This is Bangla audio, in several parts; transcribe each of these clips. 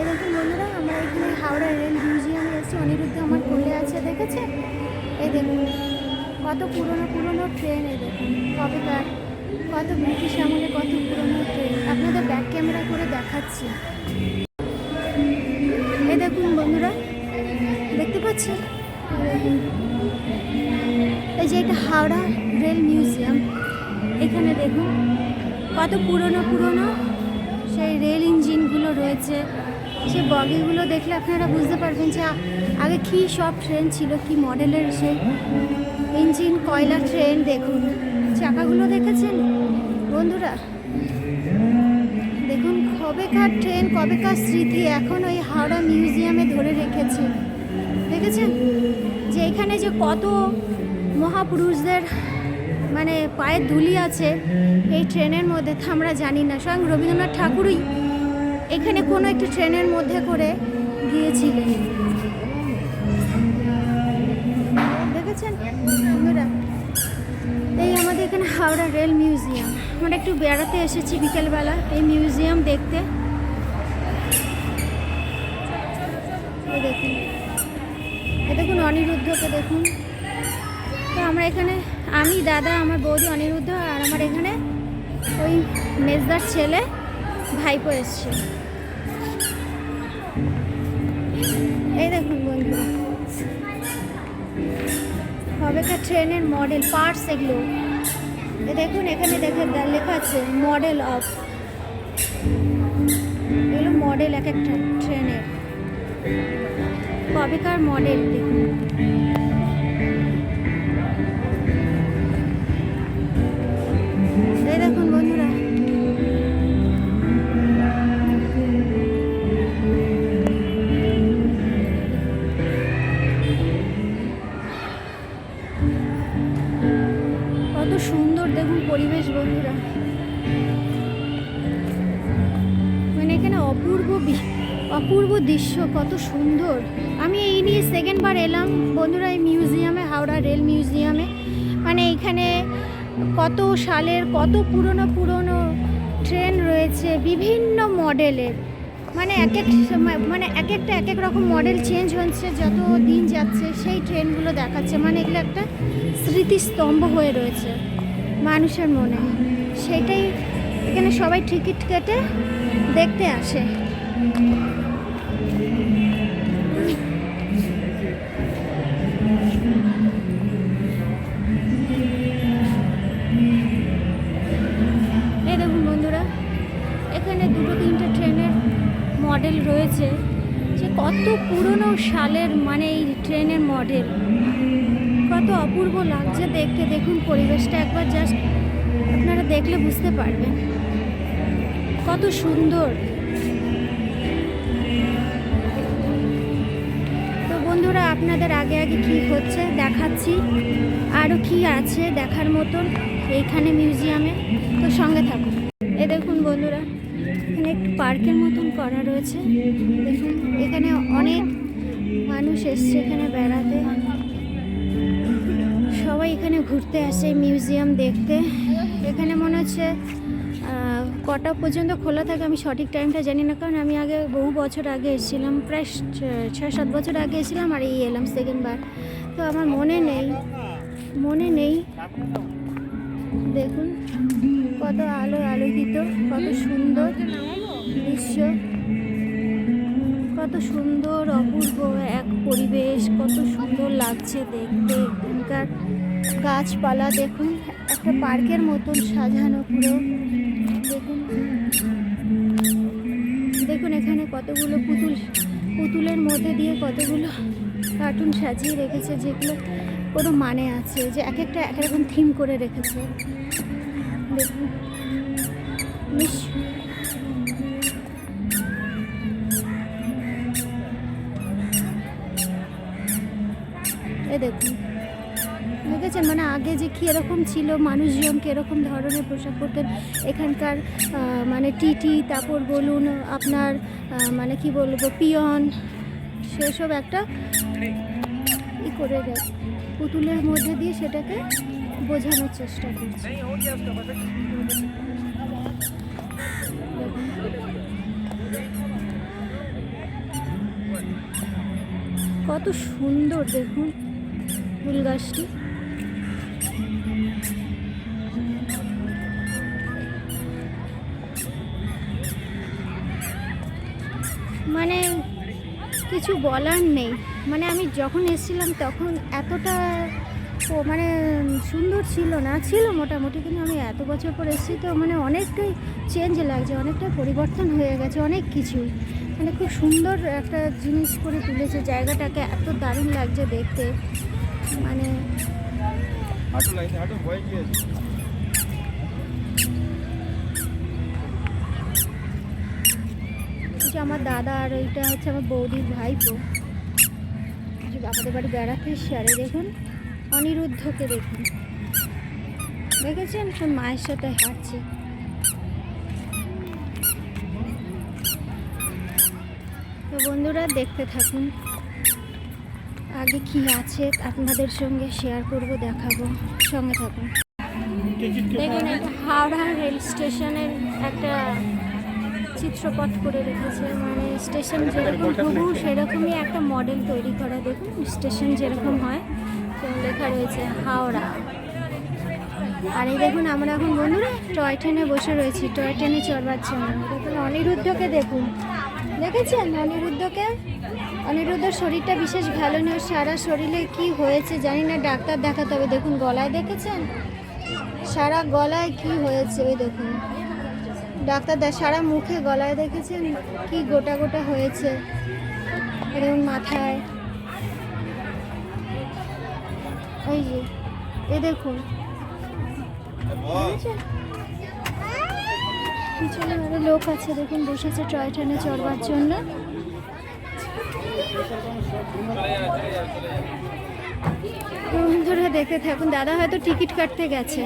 এই দেখুন বন্ধুরা, আমরা এখানে হাওড়া রেল মিউজিয়ামে এসেছি অনিরুদ্ধ আমার কোলে আছে, দেখেছে? এই দেখুন, কত পুরনো পুরনো ট্রেন এই দেখুন কবেকার কত ব্রিটিশ আমলে কত পুরনো ট্রেন। আপনাদের ব্যাক ক্যামেরা করে দেখাচ্ছি। এ দেখুন বন্ধুরা, দেখতে দেখুন। এই যে এটা হাওড়া রেল মিউজিয়াম, এখানে দেখুন, কত পুরনো পুরনো সেই রেল ইঞ্জিনগুলো রয়েছে। সেই বগিগুলো দেখলে আপনারা বুঝতে পারবেন যে আগে কী সব ট্রেন ছিল, কি মডেলের সেই ইঞ্জিন কয়লা ট্রেন দেখুন। চাকাগুলো দেখেছেন? বন্ধুরা, দেখুন কবেকার ট্রেন কবেকার স্মৃতি এখন ওই হাওড়া মিউজিয়ামে ধরে রেখেছে। দেখেছেন? যে এখানে যে কত মহাপুরুষদের মানে পায়ের ধুলি আছে, এই ট্রেনের মধ্যে আমরা জানি না। স্বয়ং রবীন্দ্রনাথ ঠাকুরই এখানে কোনো একটি ট্রেনের মধ্যে করে গিয়েছিলেন। দেখেছেন? এই আমাদের এখানে হাওড়া রেল মিউজিয়াম। আমরা একটু বেড়াতে এসেছি বিকেলবেলা। এই মিউজিয়াম দেখতে। দেখুন। দেখুন অনিরুদ্ধকে দেখুন। তো আমরা এখানে, আমি, দাদা, আমার বৌদি অনিরুদ্ধ আর আমার এখানে ওই মেজদার ছেলে ভাইপো এসছে এই দেখুন বন্ধু কবেকার ট্রেনের মডেল, পার্টস এগুলো। দেখুন, এখানে দেখে লেখা আছে, মডেল অফ। এগুলো মডেল এক একটা ট্রেনের। কবেকার মডেল দেখুন। কত সুন্দর। আমি এই নিয়ে সেকেন্ড বার এলাম। বন্ধুরা, এই মিউজিয়ামে হাওড়া রেল মিউজিয়ামে মানে এইখানে কত সালের, কত পুরনো পুরনো ট্রেন রয়েছে, বিভিন্ন মডেলের মানে এক এক মানে এক একটা, এক এক রকম মডেল চেঞ্জ হচ্ছে, যত দিন যাচ্ছে, সেই ট্রেনগুলো দেখাচ্ছে। মানে এগুলো একটা স্মৃতিস্তম্ভ হয়ে রয়েছে মানুষের মনে। সেটাই এখানে সবাই টিকিট কেটে দেখতে আসে। মডেল রয়েছে, যে কত পুরনো সালের মানে এই ট্রেনের মডেল কত অপূর্ব লাগছে দেখতে। দেখুন পরিবেশটা একবার জাস্ট আপনারা দেখলে বুঝতে পারবেন। কত সুন্দর। তো বন্ধুরা, আপনাদের আগে আগে কি হচ্ছে দেখাচ্ছি। আরও কি আছে দেখার মতন এইখানে মিউজিয়ামে তো সঙ্গে থাকুন। এ দেখুন বন্ধুরা এখানে একটু পার্কের মতন করা রয়েছে। দেখুন, এখানে অনেক মানুষ এসছে এখানে বেড়াতে। সবাই এখানে ঘুরতে আসে মিউজিয়াম দেখতে। এখানে মনে হচ্ছে কটা পর্যন্ত খোলা থাকে আমি সঠিক টাইমটা জানি না, কারণ আমি আগে বহু বছর আগে এসেছিলাম, প্রায় ছয়, সাত বছর আগে এসেছিলাম আর এই এলাম সেকেন্ড বার। তো আমার মনে নেই মনে নেই। দেখুন। কত আলো আলোকিত, কত সুন্দর দৃশ্য, কত সুন্দর অপূর্ব এক পরিবেশ, কত সুন্দর লাগছে দেখতে। এখানকার গাছপালা দেখুন, একটা পার্কের মতন সাজানো পুরো। দেখুন। দেখুন এখানে কতগুলো পুতুল, পুতুলের মধ্যে দিয়ে কতগুলো কার্টুন সাজিয়ে রেখেছে, যেগুলো কোনো মানে আছে, যে এক একটা এক রকম থিম করে রেখেছে। এ দেখুন। মানে আগে যে কীরকম ছিল, মানুষজন কীরকম ধরনের পোশাক পরতেন? এখানকার মানে টিটি, তারপর বলুন আপনার মানে কি বলব, পিয়ন, সেসব একটা ই করে দেয়। পুতুলের মধ্যে দিয়ে সেটাকে বোঝানোর চেষ্টা করছে। কত সুন্দর দেখুন ফুল গাছটি মানে কিছু বলার নেই। মানে আমি যখন এসেছিলাম তখন এতটা মানে সুন্দর ছিল না ছিল মোটামুটি কিন্তু আমি এত বছর পর এসেছি তো মানে অনেকটাই চেঞ্জ লাগছে অনেকটাই পরিবর্তন হয়ে গেছে অনেক কিছুই। মানে খুব সুন্দর একটা জিনিস করে তুলেছে জায়গাটাকে এত দারুণ লাগছে দেখতে। মানে আমার দাদা আর ওইটা হচ্ছে আমার বৌদির ভাইপো। যে আমাদের বাড়ি বেড়াতে এসছে আর দেখুন অনিরুদ্ধকে দেখুন। দেখেছেন? সব মায়ের সাথে হাঁটছে। তো বন্ধুরা, দেখতে থাকুন। আগে কি আছে আপনাদের সঙ্গে শেয়ার করব, দেখাবো। সঙ্গে থাকুন। দেখুন হাওড়া রেল স্টেশনের একটা চিত্রপট করে রেখেছে। মানে স্টেশন যেরকম হুবহু, সেরকমই একটা মডেল তৈরি করা। দেখুন, স্টেশন যেরকম হয়। লেখা রয়েছে, হাওড়া। আর এই দেখুন, আমরা এখন বন্ধুরা টয় ট্রেনে বসে রয়েছি, টয় ট্রেনে চড়বার জন্য। দেখুন, অনিরুদ্ধকে দেখুন। দেখেছেন অনিরুদ্ধকে? অনিরুদ্ধর শরীরটা বিশেষ ভালো নেই সারা শরীরে কি হয়েছে জানি না, ডাক্তার দেখাতে হবে। দেখুন, গলায় দেখেছেন? সারা গলায় কি হয়েছে ওই দেখুন। ডাক্তার সারা মুখে গলায় দেখেছেন কি গোটা গোটা হয়েছে? দেখুন, মাথায়। ওই যে এ দেখুন। পিছনে আরও লোক আছে দেখুন বসেছে টয় ট্রেনে চড়বার জন্য। বন্ধুরা দেখতে থাকুন। দাদা হয়তো টিকিট কাটতে গেছে।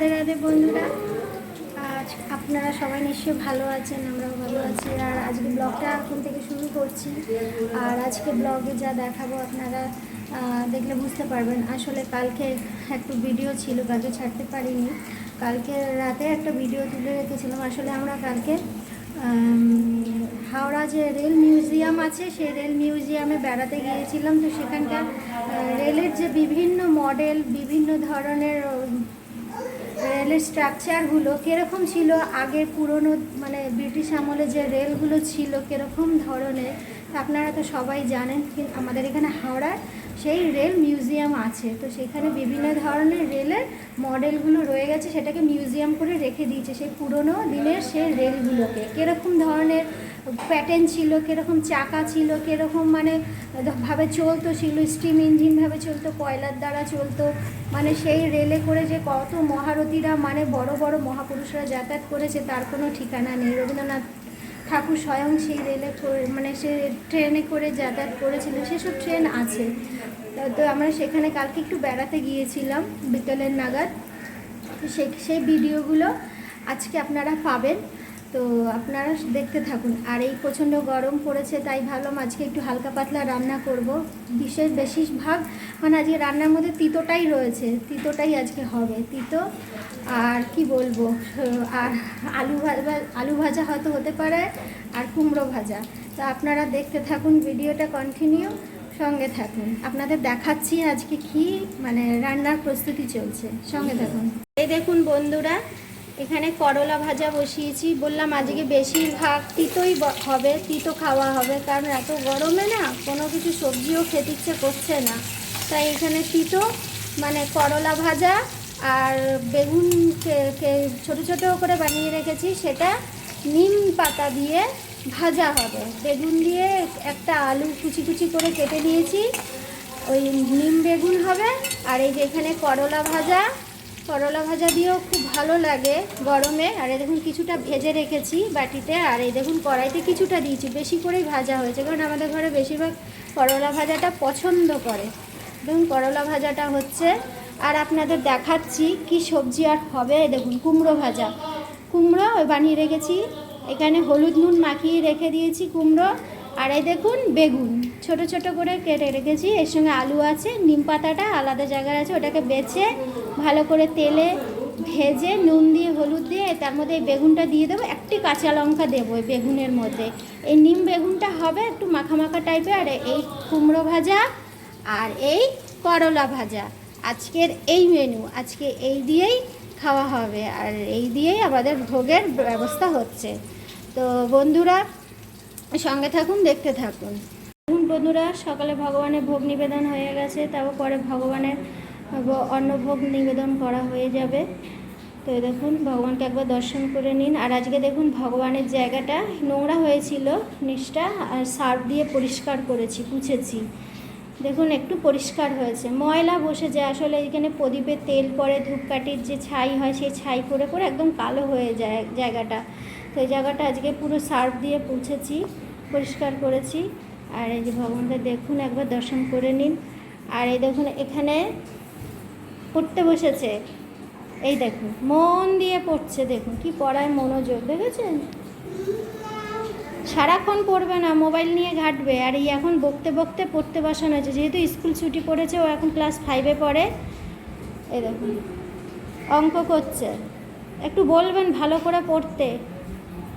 রাধে রাধে বন্ধুরা। আজ আপনারা সবাই নিশ্চয়ই ভালো আছেন, আমরাও ভালো আছি। আর আজকে ব্লগটা এখন থেকে শুরু করছি। আর আজকে ব্লগে যা দেখাবো আপনারা দেখলে বুঝতে পারবেন। আসলে কালকে একটু ভিডিও ছিল, কালকে ছাড়তে পারিনি। কালকে রাতে একটা ভিডিও তুলে রেখেছিলাম। আসলে আমরা কালকে হাওড়া যে রেল মিউজিয়াম আছে, সেই রেল মিউজিয়ামে বেড়াতে গিয়েছিলাম। তো সেখানকার রেলের যে বিভিন্ন মডেল বিভিন্ন ধরনের রেলের স্ট্রাকচারগুলো কীরকম ছিল? আগের পুরনো মানে ব্রিটিশ আমলে যে রেলগুলো ছিল কীরকম ধরনের? আপনারা তো সবাই জানেন কিন্তু আমাদের এখানে হাওড়ার সেই রেল মিউজিয়াম আছে। তো সেখানে বিভিন্ন ধরনের রেলের মডেলগুলো রয়ে গেছে, সেটাকে মিউজিয়াম করে রেখে দিয়েছে সেই পুরনো দিনের সেই রেলগুলোকে। কীরকম ধরনের প্যাটার্ন ছিল, কীরকম চাকা ছিল, কীরকম মানে ভাবে চলতো ছিল স্টিম ইঞ্জিনভাবে চলতো, কয়লার দ্বারা চলতো মানে সেই রেলে করে যে কত মহারথীরা মানে বড় বড় মহাপুরুষরা যাতায়াত করেছে, তার কোনো ঠিকানা নেই। রবীন্দ্রনাথ ঠাকুর স্বয়ং সেই রেলে মানে সে ট্রেনে করে যাতায়াত করেছিল সেসব ট্রেন আছে। তো- আমরা সেখানে কালকে একটু বেড়াতে গিয়েছিলাম বিকেলের নাগাদ। সেই সেই ভিডিওগুলো আজকে আপনারা পাবেন। তো আপনারা দেখতে থাকুন। আর এই প্রচণ্ড গরম পড়েছে, তাই ভাবলাম আজকে একটু হালকা পাতলা রান্না করব। বিশেষ বেশিরভাগ মানে আজকে রান্নার মধ্যে তিতোটাই রয়েছে, তিতোটাই আজকে হবে। তিতো আর কি বলব, আর আলু ভাজা আলু ভাজা হয়তো হতে পারে, আর কুমড়ো ভাজা। তো আপনারা দেখতে থাকুন, ভিডিওটা কন্টিনিউ সঙ্গে থাকুন। আপনাদের দেখাচ্ছি আজকে কি মানে রান্নার প্রস্তুতি চলছে। সঙ্গে থাকুন। এই দেখুন বন্ধুরা এখানে করলা ভাজা বসিয়েছি। বললাম, আজকে বেশিরভাগ তিতোই হবে, তিতো খাওয়া হবে, কারণ এত গরমে না কোনো কিছু সবজিও খেতে ইচ্ছে করছে না। তাই এখানে তিতো মানে করলা ভাজা আর বেগুন ছোটো ছোটো করে বানিয়ে রেখেছি। সেটা নিম পাতা দিয়ে ভাজা হবে। বেগুন দিয়ে একটা আলু কুচি কুচি করে কেটে নিয়েছি। ওই নিম বেগুন হবে, আর এই যে এখানে করলা ভাজা করলা ভাজা দিয়েও খুব ভালো লাগে গরমে। আর এই দেখুন কিছুটা ভেজে রেখেছি বাটিতে। আর এই দেখুন কড়াইতে কিছুটা দিয়েছি, বেশি করেই ভাজা হয়েছে। কারণ আমাদের ঘরে বেশিরভাগ করলা ভাজাটা পছন্দ করে। দেখুন করলা ভাজাটা হচ্ছে। আর আপনাদের দেখাচ্ছি কি সবজি আর হবে। দেখুন কুমড়ো ভাজা। কুমড়ো বানিয়ে রেখেছি। এখানে হলুদ নুন মাখিয়ে রেখে দিয়েছি কুমড়ো। আর এই দেখুন বেগুন। ছোট ছোট করে কেটে রেখেছি। এর সঙ্গে আলু আছে, নিম পাতাটা আলাদা জায়গায় আছে, ওটাকে বেছে ভালো করে তেলে ভেজে নুন দিয়ে, হলুদ দিয়ে, তার মধ্যে এই বেগুনটা দিয়ে দেবো, একটি কাঁচা লঙ্কা দেবো এই বেগুনের মধ্যে। এই নিম বেগুনটা হবে একটু মাখা মাখা টাইপের আর এই কুমড়ো ভাজা আর এই করলা ভাজা। আজকের এই মেনু আজকে এই দিয়েই খাওয়া হবে, আর এই দিয়েই আমাদের ভোগের ব্যবস্থা হচ্ছে। তো বন্ধুরা, সঙ্গে থাকুন, দেখতে থাকুন। বন্ধুরা, সকালে ভগবানের ভোগ নিবেদন হয়ে গেছে তারপর পরে ভগবানের অন্নভোগ নিবেদন করা হয়ে যাবে। তো দেখুন, ভগবানকে একবার দর্শন করে নিন। আর আজকে দেখুন, ভগবানের জায়গাটা নোংরা হয়েছিল, নিচটা, আর সার্ফ দিয়ে পরিষ্কার করেছি মুছেছি দেখুন, একটু পরিষ্কার হয়েছে। ময়লা বসে যায়, আসলে এখানে প্রদীপে তেল পড়ে ধূপকাঠির যে ছাই হয়, সেই ছাই করে পড়ে একদম কালো হয়ে যায় জায়গাটা। তো এই জায়গাটা আজকে পুরো সার্ফ দিয়ে পুছেছি, পরিষ্কার করেছি। আর এই যে ভগবানটা দেখুন, একবার দর্শন করে নিন। আর এই দেখুন, এখানে পড়তে বসেছে। এই দেখুন, মন দিয়ে পড়ছে, দেখুন, কি পড়ায় মনোযোগ, দেখেছেন? সারাক্ষণ পড়বে না, মোবাইল নিয়ে ঘাঁটবে। আর এই এখন বকতে বকতে পড়তে বসানো হয়েছে। যেহেতু স্কুল ছুটি পড়েছে, ও এখন ক্লাস ফাইভে পড়ে। এই দেখুন, অঙ্ক করছে। একটু বলবেন ভালো করে পড়তে।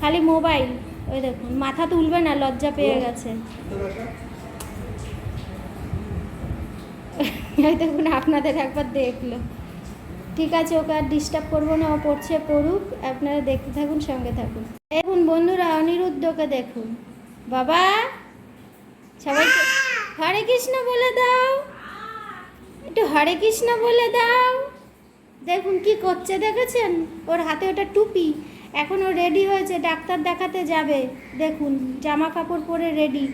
খালি মোবাইল। ওই দেখুন মাথা তুলবে না লজ্জা পেয়ে গেছে। এই দেখুন আপনাদের একবার দেখল। ঠিক আছে ওকে আর ডিস্টার্ব করব না ও পড়ছে পড়ুক আপনারা দেখতে থাকুন সঙ্গে থাকুন। দেখুন বন্ধুরা অনিরুদ্ধকে দেখুন। বাবা সবাইকে হরে কৃষ্ণ বলে দাও। একটু হরে কৃষ্ণ বলে দাও। দেখুন কি করছে দেখেছেন? ওর হাতে ওটা টুপি। এখন ও রেডি হয়েছে, ডাক্তার দেখাতে যাবে। দেখুন জামা কাপড় পরে রেডি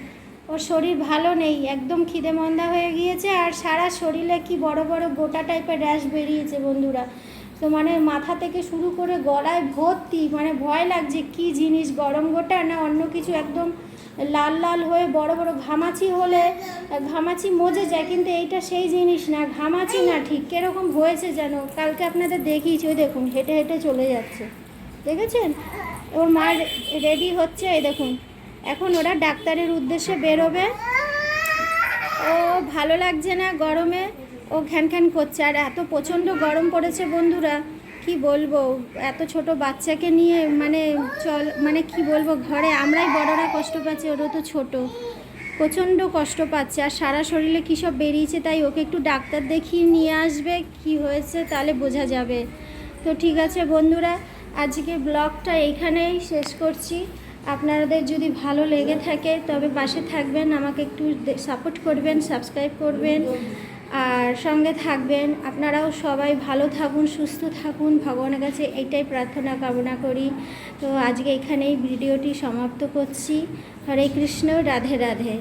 ওর শরীর ভালো নেই, একদম খিদে মন্দা হয়ে গিয়েছে আর সারা শরীরে কি বড় বড় গোটা টাইপের র্যাশ বেরিয়েছে বন্ধুরা। তো মানে মাথা থেকে শুরু করে গলায় ভর্তি মানে ভয় লাগছে কি জিনিস, গরম গোটা না অন্য কিছু? একদম লাল লাল হয়ে বড় বড় ঘামাচি হলে, ঘামাচি মজে যায়, কিন্তু এইটা সেই জিনিস না, ঘামাচি না ঠিক। কীরকম হয়েছে যেন? কালকে আপনাদের দেখিয়েছি, ওই দেখুন, হেঁটে হেঁটে চলে যাচ্ছে। দেখেছেন? ওর মা রেডি হচ্ছে, এই দেখুন। এখন ওরা ডাক্তারের উদ্দেশ্যে বেরোবে। ও ভালো লাগছে না গরমে, ও ঘ্যান ঘ্যান করছে। আর এত প্রচণ্ড গরম পড়েছে বন্ধুরা, কি বলব? এত ছোট বাচ্চাকে নিয়ে মানে চল মানে কি বলব, ঘরে আমরাই বড়রা কষ্ট পাচ্ছি ওরও তো ছোট। প্রচণ্ড কষ্ট পাচ্ছে। আর সারা শরীরে কী সব বেরিয়েছে তাই ওকে একটু ডাক্তার দেখিয়ে নিয়ে আসবে, কি হয়েছে তাহলে বোঝা যাবে। তো ঠিক আছে বন্ধুরা আজকে ব্লগটা এইখানেই শেষ করছি। আপনাদের যদি ভালো লেগে থাকে, তবে পাশে থাকবেন, আমাকে একটু সাপোর্ট করবেন সাবস্ক্রাইব করবেন। আর সঙ্গে থাকবেন, আপনারাও সবাই ভালো থাকুন, সুস্থ থাকুন। ভগবানের কাছে এইটাই প্রার্থনা, কামনা করি। তো আজকে এখানেই ভিডিওটি সমাপ্ত করছি। হরে কৃষ্ণ, রাধে রাধে।